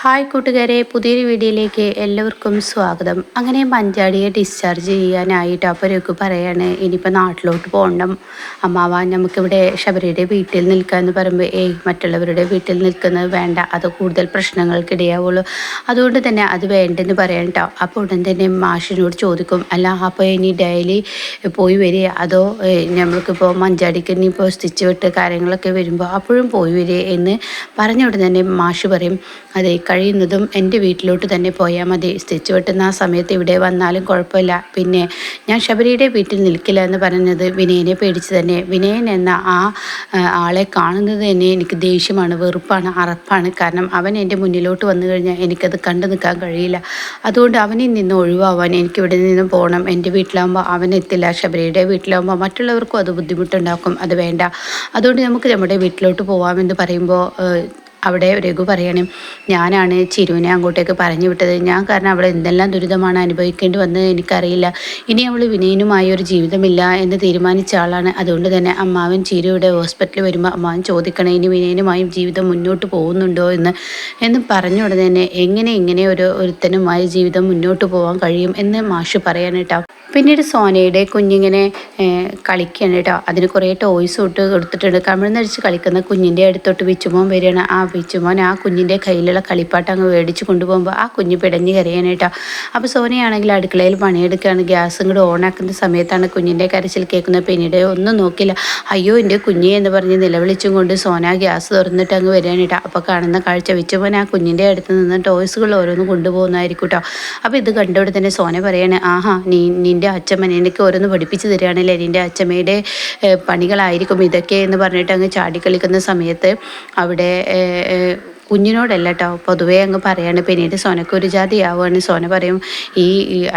Hi കൂട്ടുകാരെ പുതിയൊരു വീഡിയോയിലേക്ക് എല്ലാവർക്കും സ്വാഗതം. അങ്ങനെ മഞ്ചാടിയെ ഡിസ്ചാർജ് ചെയ്യാനായിട്ട് അപ്പോൾ പറയാണ് ഇനിയിപ്പോൾ നാട്ടിലോട്ട് പോകണം. അമ്മാവ നമുക്കിവിടെ ശബരിയുടെ വീട്ടിൽ നിൽക്കുക എന്ന് പറയുമ്പോൾ ഏയ് മറ്റുള്ളവരുടെ വീട്ടിൽ നിൽക്കുന്നത് വേണ്ട. അത് കൂടുതൽ പ്രശ്നങ്ങൾക്കിടയാവുള്ളൂ. അതുകൊണ്ട് തന്നെ അത് വേണ്ടെന്ന് പറയാൻ കേട്ടോ അപ്പോൾ ഉടൻ തന്നെ മാഷിനോട് ചോദിക്കും അല്ല അപ്പോൾ ഇനി ഡെയിലി പോയി വരിക? അതോ നമ്മൾക്കിപ്പോൾ മഞ്ചാടിക്ക് ഇനിയിപ്പോൾ സ്റ്റിച്ച് വിട്ട് കാര്യങ്ങളൊക്കെ വരുമ്പോൾ അപ്പോഴും പോയി വരിക? എന്ന് പറഞ്ഞ ഉടൻ തന്നെ മാഷ് പറയും അതെ കഴിയുന്നതും എന്റെ വീട്ടിലോട്ട് തന്നെ പോയാൽ മതി. സ്റ്റിച്ച് വെട്ടുന്ന ആ സമയത്ത് ഇവിടെ വന്നാലും കുഴപ്പമില്ല. പിന്നെ ഞാൻ ശബരിയുടെ വീട്ടിൽ നിൽക്കില്ല എന്ന് പറഞ്ഞത് വിനയനെ പേടിച്ച് തന്നെ. വിനയൻ എന്ന ആ ആളെ കാണുന്നത് തന്നെ എനിക്ക് ദേഷ്യമാണ് വെറുപ്പാണ് അറപ്പാണ്. കാരണം അവൻ എന്റെ മുന്നിലോട്ട് വന്നു കഴിഞ്ഞാൽ എനിക്കത് കണ്ടു നിൽക്കാൻ കഴിയില്ല. അതുകൊണ്ട് അവനിൽ നിന്ന് ഒഴിവാവാൻ എനിക്കിവിടെ നിന്ന് പോകണം എന്റെ വീട്ടിലാകുമ്പോൾ അവൻ എത്തില്ല. ശബരിയുടെ വീട്ടിലാകുമ്പോൾ മറ്റുള്ളവർക്കും അത് ബുദ്ധിമുട്ടുണ്ടാക്കും. അത് വേണ്ട. അതുകൊണ്ട് നമുക്ക് നമ്മുടെ വീട്ടിലോട്ട് പോകാമെന്ന് പറയുമ്പോൾ അവിടെ രഘു പറയണം ഞാനാണ് ചിരുവിനെ അങ്ങോട്ടേക്ക് പറഞ്ഞു വിട്ടത്. ഞാൻ കാരണം അവൾ എന്തെല്ലാം ദുരിതമാണ് അനുഭവിക്കേണ്ടി വന്നത് എനിക്കറിയില്ല. ഇനി അവൾ വിനയനുമായി ഒരു ജീവിതമില്ല എന്ന് തീരുമാനിച്ച ആളാണ്. അതുകൊണ്ട് തന്നെ അമ്മാവൻ ചിരുവിടെ ഹോസ്പിറ്റലിൽ വരുമ്പോൾ അമ്മാവൻ ചോദിക്കണം ഇനി വിനയനുമായും ജീവിതം മുന്നോട്ട് പോകുന്നുണ്ടോ എന്ന് എന്ന് പറഞ്ഞ ഉടനെ തന്നെ എങ്ങനെ ഇങ്ങനെ ഒരു ഒരുത്തനുമായി ജീവിതം മുന്നോട്ട് പോകാൻ കഴിയും എന്ന് മാഷ് പറയാൻ കേട്ടോ. പിന്നീട് സോനയുടെ കുഞ്ഞിങ്ങനെ കളിക്കുകയാണ് കേട്ടോ. അതിന് കുറേ ടോയ്സ് ഇട്ട് കൊടുത്തിട്ടുണ്ട്. കമിഴ്ന്നടിച്ച് കളിക്കുന്ന കുഞ്ഞിന്റെ അടുത്തോട്ട് വിച്ചുമോൻ വരികയാണ്. ആ വിച്ചുമോൻ ആ കുഞ്ഞിന്റെ കയ്യിലുള്ള കളിപ്പാട്ട് അങ്ങ് മേടിച്ച് കൊണ്ടുപോകുമ്പോൾ ആ കുഞ്ഞ് പിടഞ്ഞ് കരയാനായിട്ടോ അപ്പോൾ സോനയാണെങ്കിൽ അടുക്കളയിൽ പണിയെടുക്കുകയാണ്. ഗ്യാസും കൂടെ ഓണാക്കുന്ന സമയത്താണ് കുഞ്ഞിന്റെ കരച്ചിൽ കേൾക്കുന്നത്. പിന്നീട് ഒന്നും നോക്കില്ല അയ്യോ എന്റെ കുഞ്ഞേ എന്ന് പറഞ്ഞ് നിലവിളിച്ചും കൊണ്ട് സോന ഗ്യാസ് തുറന്നിട്ട് അങ്ങ് വരാനായിട്ടോ അപ്പോൾ കാണുന്ന കാഴ്ച വിച്ചുമോൻ ആ കുഞ്ഞിന്റെ അടുത്ത് നിന്ന് ടോയ്സുകൾ ഓരോന്ന് കൊണ്ടുപോകുന്നതായിരിക്കും കേട്ടോ. അപ്പോൾ ഇത് കണ്ടവിടെ തന്നെ സോന പറയാണ് ആഹാ നീ നിന്റെ അച്ഛമ്മ എനിക്ക് ഓരോന്ന് പഠിപ്പിച്ച് തരികയാണല്ലേ? നിന്റെ അച്ഛമ്മയുടെ പണികളായിരിക്കും ഇതൊക്കെ എന്ന് പറഞ്ഞിട്ട് അങ്ങ് ചാടിക്കളിക്കുന്ന സമയത്ത് അവിടെ കുഞ്ഞിനോടല്ല കേട്ടോ പൊതുവേ അങ്ങ് പറയാണ് പിന്നീട് സോനക്ക് ഒരു ജാതി ആവുകയാണ് സോന പറയും ഈ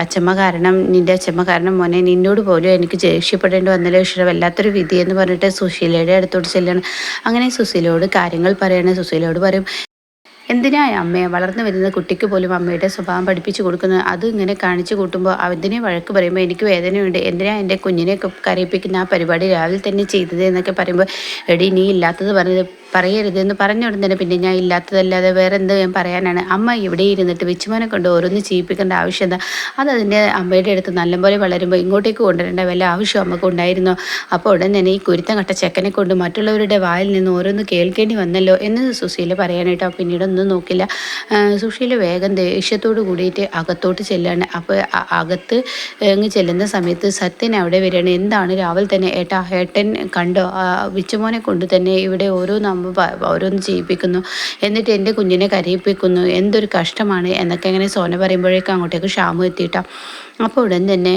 അച്ഛമ്മ കാരണം നിന്റെ അച്ഛമ്മ കാരണം മോനെ നിന്നോട് പോലും എനിക്ക് ദേഷ്യപ്പെടേണ്ടി വന്നില്ല. ഇഷ്ടം വല്ലാത്തൊരു വിധി എന്ന് പറഞ്ഞിട്ട് സുശീലയുടെ അടുത്തോട്ട് ചെല്ലണം. അങ്ങനെ സുശീലയോട് കാര്യങ്ങൾ പറയണേ. സുശീലയോട് പറയും എന്തിനായ അമ്മയെ വളർന്നു വരുന്ന കുട്ടിക്ക് പോലും അമ്മയുടെ സ്വഭാവം പഠിപ്പിച്ചു കൊടുക്കുന്നത് അത് ഇങ്ങനെ കാണിച്ചു കൂട്ടുമ്പോൾ അതിനെ വഴക്ക് പറയുമ്പോൾ എനിക്ക് വേദനയുണ്ട്. എന്തിനാ എന്റെ കുഞ്ഞിനെ കരയിപ്പിക്കുന്ന ആ പരിപാടി രാവിലെ തന്നെ ചെയ്തത്? എന്നൊക്കെ പറയുമ്പോൾ എടി നീ ഇല്ലാത്തത് പറഞ്ഞത് പറയരുതെന്ന് പറഞ്ഞ ഉടൻ തന്നെ പിന്നെ ഞാൻ ഇല്ലാത്തതല്ലാതെ വേറെ എന്ത് ഞാൻ പറയാനാണ്. അമ്മ ഇവിടെ ഇരുന്നിട്ട് വിച്ചുമോനെ കൊണ്ട് ഓരോന്ന് ചെയ്യിപ്പിക്കേണ്ട ആവശ്യം എന്താ? അത് അതിന്റെ അമ്മയുടെ അടുത്ത് നല്ലപോലെ വളരുമ്പോൾ ഇങ്ങോട്ടേക്ക് കൊണ്ടുവരേണ്ട വല്ല ആവശ്യം അമ്മയ്ക്ക് ഉണ്ടായിരുന്നോ? അപ്പോൾ ഉടൻ തന്നെ ഈ കുരുത്തം കട്ട ചെക്കനെ കൊണ്ട് മറ്റുള്ളവരുടെ വായിൽ നിന്ന് ഓരോന്ന് കേൾക്കേണ്ടി വന്നല്ലോ എന്ന് സുശീല പറയാനായിട്ടോ. പിന്നീടൊന്നും നോക്കില്ല. സുശീല വേഗം ദേഷ്യത്തോട് കൂടിയിട്ട് അകത്തോട്ട് ചെല്ലാണ്. അപ്പോൾ അകത്ത് അങ്ങ് ചെല്ലുന്ന സമയത്ത് സത്യൻ അവിടെ വരികയാണ്. എന്താണ് രാവിലെ തന്നെ ഏട്ടാ ഏട്ടൻ കണ്ടോ? വിച്ചുമോനെ കൊണ്ട് തന്നെ ഇവിടെ ഓരോ അമ്മ ഓരോന്ന് ചെയ്യിപ്പിക്കുന്നു എന്നിട്ട് എന്റെ കുഞ്ഞിനെ കരയിപ്പിക്കുന്നു. എന്തൊരു കഷ്ടമാണ് എന്നൊക്കെ അങ്ങനെ സോന പറയുമ്പോഴേക്കും അങ്ങോട്ടേക്ക് ഷാമു എത്തിയിട്ടാണ് അപ്പോൾ ഉടൻ തന്നെ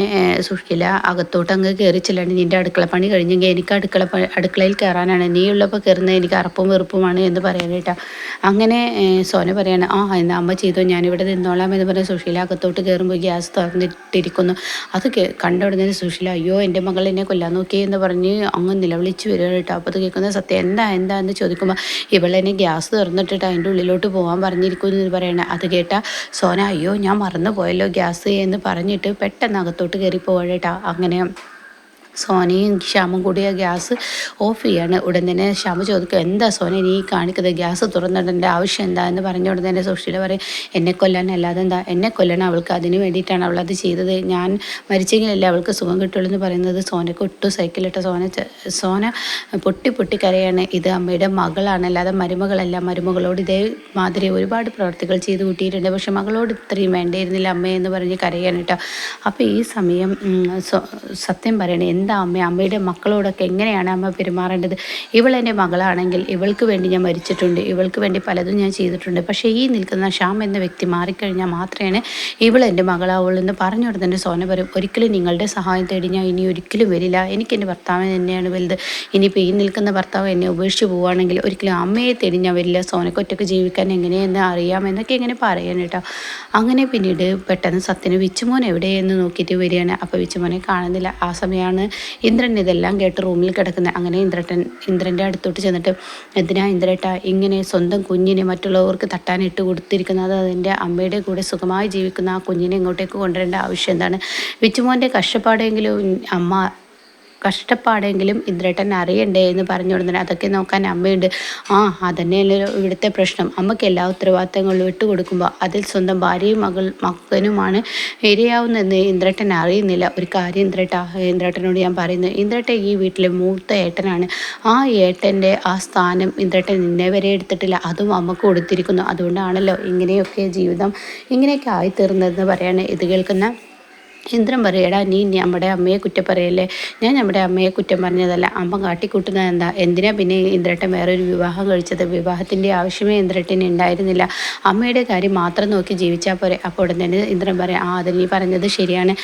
സുഷില അകത്തോട്ട് അങ്ങ് കയറി ചെല്ലാണ്. നിന്റെ അടുക്കള പണി കഴിഞ്ഞെങ്കിൽ എനിക്ക് അടുക്കള അടുക്കളയിൽ കയറാനാണ് നീ ഉള്ളപ്പോൾ കയറുന്നത് എനിക്ക് അറപ്പും വെറുപ്പുമാണ് എന്ന് പറയാനായിട്ടാണ് അങ്ങനെ സോന പറയാണ് ആ എന്ന അമ്മ ചെയ്തോ ഞാനിവിടെ നിന്നോളാം എന്ന് പറഞ്ഞ് സുഷീല അകത്തോട്ട് കയറുമ്പോൾ ഗ്യാസ് തുറന്നിട്ടിരിക്കുന്നു. അത് കണ്ട ഉടനെ സുഷീല അയ്യോ എന്റെ മകൾ എന്നെ കൊല്ലാൻ നോക്കി എന്ന് പറഞ്ഞ് അങ്ങ് നിലവിളിച്ച് വരികയാണ് കേട്ടോ. അപ്പോൾ അത് കേൾക്കുന്ന സത്യം എന്താ എന്താ? എന്ന് ചോദിക്കുമ്പോൾ ഇവളെന്നെ ഗ്യാസ് തുറന്നിട്ടിട്ട് അതിന്റെ ഉള്ളിലോട്ട് പോകാൻ പറഞ്ഞിരിക്കുന്നു എന്ന് പറയണേ. അത് കേട്ട സോന അയ്യോ ഞാൻ മറന്നു പോയല്ലോ ഗ്യാസ് എന്ന് പറഞ്ഞിട്ട് പെട്ടെന്ന് അകത്തോട്ട് കയറി പോകട്ടോ അങ്ങനെ സോനയും ശ്യാമും കൂടി ഗ്യാസ് ഓഫ് ചെയ്യാണ്. ഉടൻ തന്നെ ശ്യാമ ചോദിക്കും എന്താ സോന നീ കാണിക്കുന്നത് ഗ്യാസ് തുറന്നിടേണ്ട ആവശ്യം എന്താ? എന്ന് പറഞ്ഞ ഉടൻ തന്നെ സുഷീല പറയും എന്നെ കൊല്ലാൻ അല്ലാതെ എന്താ? എന്നെ കൊല്ലണം അവൾക്ക് അതിന് വേണ്ടിയിട്ടാണ് അവൾ അത് ചെയ്തത്. ഞാൻ മരിച്ചെങ്കിലല്ലേ അവൾക്ക് സുഖം കിട്ടുള്ളൂ എന്ന് പറയുന്നത് സോനക്ക് ഒട്ടും സൈക്കിളിട്ട സോന സോന പൊട്ടി പൊട്ടി കരയാണ്. ഇത് അമ്മയുടെ മകളാണ് അല്ലാതെ മരുമകളല്ല. മരുമകളോട് ഇതേ മാതിരി ഒരുപാട് പ്രവർത്തികൾ ചെയ്ത് കൂട്ടിയിട്ടുണ്ട്. പക്ഷെ മകളോട് ഇത്രയും വേണ്ടിയിരുന്നില്ല അമ്മയെന്ന് പറഞ്ഞ് കരയാണ് കേട്ടോ. അപ്പോൾ ഈ സമയം സത്യം പറയണേ എന്താ അമ്മ? അമ്മയുടെ മക്കളോടൊക്കെ എങ്ങനെയാണ് അമ്മ പെരുമാറേണ്ടത്? ഇവൾ എന്റെ മകളാണെങ്കിൽ ഇവൾക്ക് വേണ്ടി ഞാൻ മരിച്ചിട്ടുണ്ട്. ഇവൾക്ക് വേണ്ടി പലതും ഞാൻ ചെയ്തിട്ടുണ്ട്. പക്ഷേ ഈ നിൽക്കുന്ന ഷ്യാം എന്ന വ്യക്തി മാറിക്കഴിഞ്ഞാൽ മാത്രമേ ഇവൾ എന്റെ മകളാവുള്ളൂ എന്ന് പറഞ്ഞുകൊണ്ട് തന്നെ സോന പറയും ഒരിക്കലും നിങ്ങളുടെ സഹായം തേടി ഞാൻ ഇനി ഒരിക്കലും വരില്ല. എനിക്ക് എന്റെ ഭർത്താവ് തന്നെയാണ് വലുത്. ഇനിയിപ്പോൾ ഈ നിൽക്കുന്ന ഭർത്താവ് എന്നെ ഉപേക്ഷിച്ച് പോവുകയാണെങ്കിൽ ഒരിക്കലും അമ്മയെ തേടി ഞാൻ വരില്ല. സോനയ്ക്ക് ഒറ്റയ്ക്ക് ജീവിക്കാൻ എങ്ങനെയെന്ന് അറിയാം എന്നൊക്കെ എങ്ങനെ പറയാൻ കേട്ടോ. അങ്ങനെ പിന്നീട് പെട്ടെന്ന് സത്യന് വിച്ചുമോൻ എവിടെയെന്ന് നോക്കിയിട്ട് വരികയാണ്. അപ്പോൾ വിച്ചുമോനെ കാണുന്നില്ല. ആ സമയമാണ് ഇന്ദ്രൻ ഇതെല്ലാം കേട്ട് റൂമിൽ കിടക്കുന്ന അങ്ങനെ ഇന്ദ്രട്ടൻ ഇന്ദ്രന്റെ അടുത്തോട്ട് ചെന്നിട്ട് എന്തിനാ ഇന്ദ്രേട്ട ഇങ്ങനെ സ്വന്തം കുഞ്ഞിനെ മറ്റുള്ളവർക്ക് തട്ടാനിട്ട് കൊടുത്തിരിക്കുന്ന കൊടുത്തിരിക്കുന്നത്? അതിന്റെ അമ്മയുടെ കൂടെ സുഖമായി ജീവിക്കുന്ന ആ കുഞ്ഞിനെ ഇങ്ങോട്ടേക്ക് കൊണ്ടുവരേണ്ട ആവശ്യം എന്താണ്? വിച്ചുമോന്റെ കഷ്ടപ്പാടെങ്കിലും അമ്മ കഷ്ടപ്പാടെങ്കിലും ഇന്ദ്രേട്ടൻ അറിയണ്ടേ എന്ന് പറഞ്ഞു കൊടുത്തു അതൊക്കെ നോക്കാൻ അമ്മയുണ്ട്. ആ അതന്നെയല്ലോ ഇവിടുത്തെ പ്രശ്നം. അമ്മയ്ക്ക് എല്ലാ ഉത്തരവാദിത്തങ്ങളും വിട്ടുകൊടുക്കുമ്പോൾ അതിൽ സ്വന്തം ഭാര്യയും മകൾ മകനുമാണ് ഇരയാവുന്നതെന്ന് ഇന്ദ്രേട്ടൻ അറിയുന്നില്ല. ഒരു കാര്യം ഇന്ദ്രേട്ട ഇന്ദ്രേട്ടനോട് ഞാൻ പറയുന്നു. ഇന്ദ്രേട്ട ഈ വീട്ടിലെ മൂത്ത ഏട്ടനാണ്. ആ ഏട്ടന്റെ ആ സ്ഥാനം ഇന്ദ്രേട്ടൻ ഇന്നേ വരെ എടുത്തിട്ടില്ല. അതും അമ്മയ്ക്ക് കൊടുത്തിരിക്കുന്നു. അതുകൊണ്ടാണല്ലോ ഇങ്ങനെയൊക്കെ ജീവിതം ഇങ്ങനെയൊക്കെ ആയിത്തീർന്നതെന്ന് പറയാണ് ഇത് കേൾക്കുന്ന ഇന്ദ്രൻ പറയടാ നീ നമ്മുടെ അമ്മയെ കുറ്റം പറയല്ലേ? ഞാൻ നമ്മുടെ അമ്മയെ കുറ്റം പറഞ്ഞതല്ല. അമ്മ കാട്ടിക്കൂട്ടുന്നത് എന്താ? എന്തിനാ പിന്നെ ഇന്ദ്രട്ടൻ വേറൊരു വിവാഹം കഴിച്ചത്? വിവാഹത്തിന്റെ ആവശ്യമേ ഇന്ദ്രട്ടന് ഉണ്ടായിരുന്നില്ല. അമ്മയുടെ കാര്യം മാത്രം നോക്കി ജീവിച്ചാൽ പോരെ. അപ്പോൾ ഉടൻ തന്നെ ഇന്ദ്രൻ പറയാം ആ അത് നീ പറഞ്ഞത് ശരിയാണ്.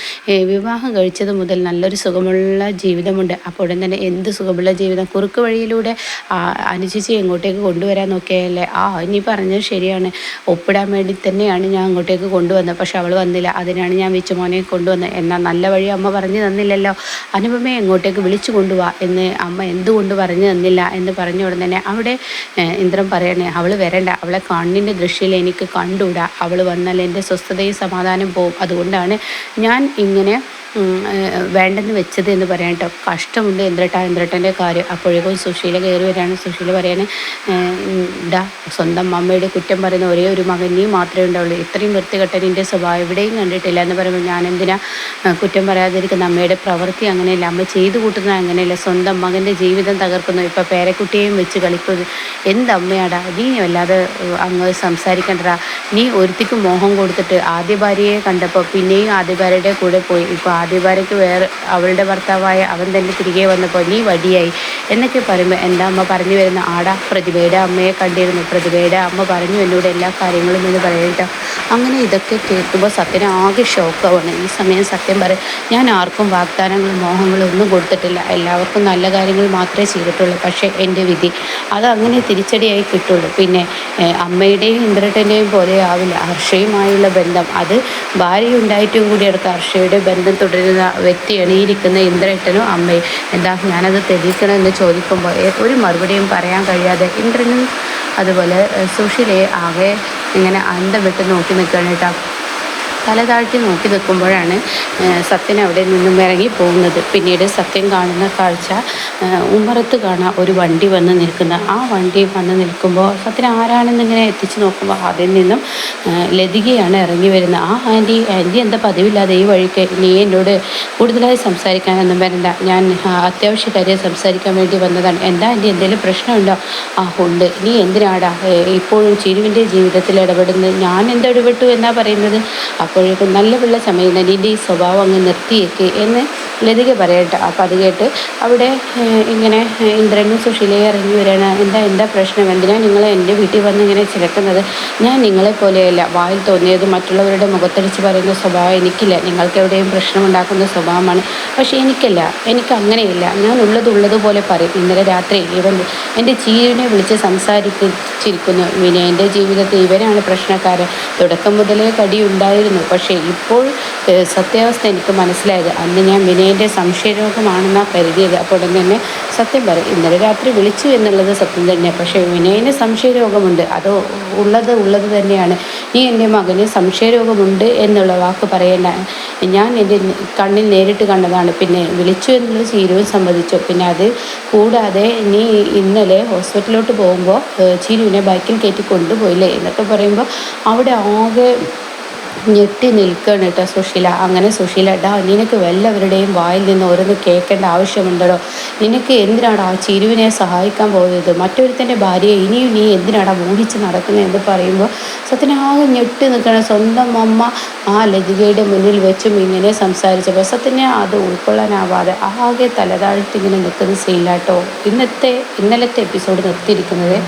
വിവാഹം കഴിച്ചത് മുതൽ നല്ലൊരു സുഖമുള്ള ജീവിതമുണ്ട്. അപ്പോൾ ഉടൻ തന്നെ എന്ത് സുഖമുള്ള ജീവിതം? കുറുക്ക് വഴിയിലൂടെ അനുചിച്ച് എങ്ങോട്ടേക്ക് കൊണ്ടുവരാൻ നോക്കിയല്ലേ? ആ നീ പറഞ്ഞത് ശരിയാണ്. ഒപ്പിടാൻ വേണ്ടി തന്നെയാണ് ഞാൻ അങ്ങോട്ടേക്ക് കൊണ്ടുവന്നത്. പക്ഷെ അവൾ വന്നില്ല. അതിനാണ് ഞാൻ വെച്ചുമോനെ കൊണ്ടു കൊണ്ടുവന്ന്. എന്നാൽ നല്ല വഴി അമ്മ പറഞ്ഞു തന്നില്ലല്ലോ. അനുപമയെ എങ്ങോട്ടേക്ക് വിളിച്ചു കൊണ്ടുപോവാ എന്ന് അമ്മ എന്തുകൊണ്ട് പറഞ്ഞു തന്നില്ല എന്ന് പറഞ്ഞ ഉടനെ തന്നെ അവിടെ ഇന്ദ്രൻ പറയണേ അവൾ വരണ്ട. അവളെ കണ്ണിന്റെ ദൃശ്യയിൽ എനിക്ക് കണ്ടുകൂടാ. അവൾ വന്നാൽ എന്റെ സ്വസ്ഥതയും സമാധാനം പോവും അതുകൊണ്ടാണ് ഞാൻ ഇങ്ങനെ വേണ്ടെന്ന് വെച്ചത് എന്ന് പറയാൻ കേട്ടോ. കഷ്ടമുണ്ട് ഇന്ദ്രട്ട ഇന്ദ്രട്ടന്റെ കാര്യം. അപ്പോഴേക്കും സുശീല കയറി വരികയാണ് സുശീല പറയാണ് ഇതാ സ്വന്തം അമ്മയുടെ കുറ്റം പറയുന്ന ഒരേ ഒരു മകൻ നീ മാത്രമേ ഉണ്ടാവുള്ളൂ. ഇത്രയും വൃത്തികെട്ടതിന്റെ സ്വഭാവം എവിടെയും കണ്ടിട്ടില്ല എന്ന് പറയുമ്പോൾ ഞാൻ എന്തിനാ കുറ്റം പറയാതിരിക്കുന്ന അമ്മയുടെ പ്രവൃത്തി അങ്ങനെയല്ല. അമ്മ ചെയ്തു കൂട്ടുന്നത് അങ്ങനെയല്ല. സ്വന്തം മകന്റെ ജീവിതം തകർക്കുന്നു. ഇപ്പോൾ പേരക്കുട്ടിയെയും വെച്ച് കളിക്കുന്നു. എന്തമ്മയാടാ നീ വല്ലാതെ അങ്ങ് സംസാരിക്കണ്ടടാ. നീ ഒരുത്തിക്ക് മോഹം കൊടുത്തിട്ട് ആദ്യ ഭാര്യയെ കണ്ടപ്പോൾ പിന്നെയും ആദ്യ ഭാര്യയുടെ കൂടെ പോയി. ഇപ്പോൾ ആദ്യഭാര്യയ്ക്ക് വേറെ അവളുടെ ഭർത്താവായ അവൻ തന്നെ തിരികെ വന്നപ്പോൾ നീ വടിയായി എന്നൊക്കെ പറയുമ്പോൾ എന്റെ അമ്മ പറഞ്ഞു വരുന്ന ആടാ പ്രതിഭയുടെ അമ്മയെ കണ്ടിരുന്നു. പ്രതിഭയുടെ അമ്മ പറഞ്ഞു എന്നോട് എല്ലാ കാര്യങ്ങളും എന്ന് പറയട്ടോ. അങ്ങനെ ഇതൊക്കെ കേൾക്കുമ്പോൾ സത്യന് ആകെ ഷോക്കാവാണ് ഈ സമയം സത്യം പറയും ഞാൻ ആർക്കും വാഗ്ദാനങ്ങളും മോഹങ്ങളും ഒന്നും കൊടുത്തിട്ടില്ല. എല്ലാവർക്കും നല്ല കാര്യങ്ങൾ മാത്രമേ ചെയ്തിട്ടുള്ളൂ. പക്ഷേ എന്റെ വിധി അത് അങ്ങനെ തിരിച്ചടിയായി കിട്ടുള്ളൂ. പിന്നെ അമ്മയുടെയും ഇന്ദ്രട്ടന്റെയും പോലെ ആവില്ല. ഹർഷയുമായുള്ള ബന്ധം. അത് ഭാര്യ ഉണ്ടായിട്ടും കൂടി അടുത്ത് ഹർഷയുടെ ബന്ധം തുടരുന്ന വ്യക്തിയാണ് ഈ ഇരിക്കുന്ന ഇന്ദ്രേട്ടനും അമ്മയും. എന്താ ഞാനത് തെളിയിക്കണമെന്ന് ചോദിക്കുമ്പോൾ ഒരു മറുപടിയും പറയാൻ കഴിയാതെ ഇന്ദ്രനും അതുപോലെ സുഷിലയെ ആകെ ഇങ്ങനെ അന്തം വിട്ട് നോക്കി നിൽക്കുകയാണ് കേട്ടോ. തല താഴ്ത്തി നോക്കി നിൽക്കുമ്പോഴാണ് സത്യൻ അവിടെ നിന്നും ഇറങ്ങി പോകുന്നത്. പിന്നീട് സത്യൻ കാണുന്ന കാഴ്ച ഉമ്മറത്ത് കാണാൻ ഒരു വണ്ടി വന്ന് നിൽക്കുന്ന. ആ വണ്ടി വന്ന് നിൽക്കുമ്പോൾ സത്യൻ ആരാണെന്ന് ഇങ്ങനെ എത്തിച്ച് നോക്കുമ്പോൾ അതിൽ നിന്നും ലതികയാണ് ഇറങ്ങി വരുന്നത്. ആ ആന്റി ആന്റി എന്താ പതിവില്ലാതെ ഈ വഴിക്ക് നീ എന്നോട് കൂടുതലായി സംസാരിക്കാനൊന്നും വരണ്ട. ഞാൻ അത്യാവശ്യ കാര്യം സംസാരിക്കാൻ വേണ്ടി വന്നതാണ്. എന്താ ആന്റി എന്തെങ്കിലും പ്രശ്നമുണ്ടോ? ആ ഉണ്ട്. നീ എന്തിനാടാ ഇപ്പോഴും ചിരുവിന്റെ ജീവിതത്തിൽ ഇടപെടുന്നത്? ഞാൻ എന്തിടപെട്ടു എന്നാ പറയുന്നത്? അപ്പോഴേക്കും നല്ല പിള്ള ചമയുന്ന നിന്റെ ഈ സ്വഭാവം അങ്ങ് നിർത്തിയേക്ക് എന്ന് ലതിക പറയട്ടെ. അപ്പം അത് കേട്ട് അവിടെ ഇങ്ങനെ ഇന്ദ്രനും സുശീലയും ഇറങ്ങി വരികയാണ്. എന്താ എന്താ പ്രശ്നം? എന്തിനാണ് നിങ്ങൾ എന്റെ വീട്ടിൽ വന്ന് ഇങ്ങനെ ചിലക്കുന്നത്? ഞാൻ നിങ്ങളെ പോലെയല്ല. വായിൽ തോന്നിയത് മറ്റുള്ളവരുടെ മുഖത്തടിച്ച് പറയുന്ന സ്വഭാവം എനിക്കില്ല. നിങ്ങൾക്ക് എവിടെയും പ്രശ്നമുണ്ടാക്കുന്ന സ്വഭാവമാണ്. പക്ഷേ എനിക്കല്ല. എനിക്ക് അങ്ങനെയില്ല. ഞാൻ ഉള്ളത് ഉള്ളതുപോലെ പറയും. ഇന്നലെ രാത്രി ഇവൻ എന്റെ ചീരനെ വിളിച്ച് സംസാരിച്ചിരിക്കുന്നു വിനയന്റെ ജീവിതത്തിൽ ഇവരാണ് പ്രശ്നക്കാരൻ തുടക്കം മുതലേ കടി ഉണ്ടായിരുന്നു. പക്ഷേ ഇപ്പോൾ സത്യാവസ്ഥ എനിക്ക് മനസ്സിലായത്. അന്ന് ഞാൻ വിനയന്റെ സംശയരോഗമാണെന്നാണ് കരുതിയത്. അപ്പോൾ ഉടൻ തന്നെ സത്യം പറയും ഇന്നലെ രാത്രി വിളിച്ചു എന്നുള്ളത് സത്യം തന്നെ പക്ഷേ വിനയന് സംശയരോഗമുണ്ട്. അത് ഉള്ളത് ഉള്ളത് തന്നെയാണ്. നീ എന്റെ മകന് സംശയരോഗമുണ്ട് എന്നുള്ള വാക്ക് പറയേണ്ട. ഞാൻ എന്റെ കണ്ണിൽ നേരിട്ട് കണ്ടതാണ്. പിന്നെ വിളിച്ചു എന്നുള്ള ചീരുവും സമ്മതിച്ചു. പിന്നെ അത് കൂടാതെ നീ ഇന്നലെ ഹോസ്പിറ്റലിലോട്ട് പോകുമ്പോൾ ചീരുവിനെ ബൈക്കിൽ കയറ്റി കൊണ്ടുപോയില്ലേ? എന്നൊക്കെ പറയുമ്പോൾ അവിടെ ആകെ ഞെട്ടി നിൽക്കുകയാണ് കേട്ടോ സുശീല. അങ്ങനെ സുശീല ഡാ നിനക്ക് വല്ലവരുടെയും വായിൽ നിന്ന് ഓരോന്ന് കേൾക്കേണ്ട ആവശ്യമുണ്ടോ നിനക്ക് എന്തിനാണ് ആ ചിരുവിനെ സഹായിക്കാൻ പോകുന്നത് മറ്റൊരുത്തന്റെ ഭാര്യയെ ഇനിയും നീ എന്തിനാടാ മൂടിച്ച് നടക്കുന്നത് എന്ന് പറയുമ്പോൾ സത്യനാകെ ഞെട്ടി നിൽക്കണം. സ്വന്തം അമ്മ ആ ലതികയുടെ മുന്നിൽ വെച്ചും ഇങ്ങനെ സംസാരിച്ചപ്പോൾ സത്യനെ അത് ഉൾക്കൊള്ളാനാവാതെ ആകെ തലതാഴ്ത്തിങ്ങനെ നിൽക്കുന്ന സീലാട്ടോ ഇന്നത്തെ ഇന്നലത്തെ എപ്പിസോഡ് നിർത്തിയിരിക്കുന്നത്